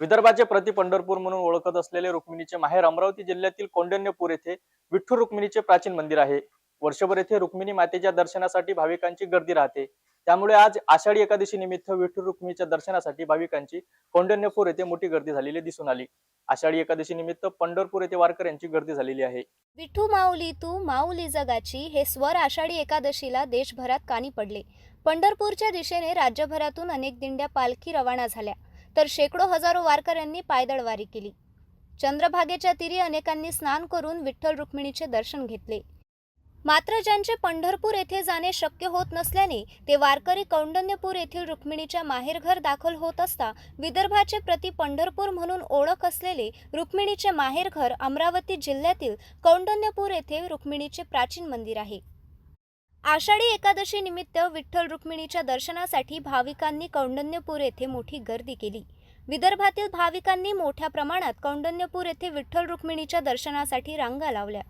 विदर्भाचे प्रति पंढरपूर म्हणून ओळखत असलेले रुक्मिणीचे माहेर अमरावती जिल्ह्यातील कौंडण्यपूर येथे विठ्ठू रुक्मिणीचे प्राचीन मंदिर आहे. वर्षभर येथे रुक्मिणी मातेच्या दर्शनासाठी भाविकांची गर्दी राहते. त्यामुळे आज आषाढी एकादशी निमित्त विठ्ठू रुक्मिणीच्या दर्शनासाठी भाविकांची कौंडण्यपूर येथे मोठी गर्दी झालेली दिसून आली. आषाढी एकादशी निमित्त पंढरपूर येथे वारकऱ्यांची गर्दी झालेली आहे. विठू माऊली तू माऊली जगाची हे स्वर आषाढी एकादशीला देशभरात कानी पडले. पंढरपूरच्या दिशेने राज्यभरातून अनेक दिंड्या पालखी रवाना झाल्या. तर शेकडो हजारो वारकऱ्यांनी पायदळवारी केली. चंद्रभागेच्या तीरी अनेकांनी स्नान करून विठ्ठल रुक्मिणीचे दर्शन घेतले. मात्र ज्यांचे पंढरपूर येथे जाणे शक्य होत नसल्याने ते वारकरी कौंडण्यपूर येथील रुक्मिणीच्या माहेरघर दाखल होत असता विदर्भाचे प्रति पंढरपूर म्हणून ओळख असलेले रुक्मिणीचे माहेरघर अमरावती जिल्ह्यातील कौंडण्यपूर येथे रुक्मिणीचे प्राचीन मंदिर आहे. आषाढी एकादशी निमित्त विठ्ठल रुक्मिणीच्या दर्शनासाठी भाविकांनी कौंडण्यपूर येथे मोठी गर्दी केली. विदर्भातील भाविकांनी मोठ्या प्रमाणात कौंडण्यपूर येथे विठ्ठल रुक्मिणीच्या दर्शनासाठी रांगा लावल्या.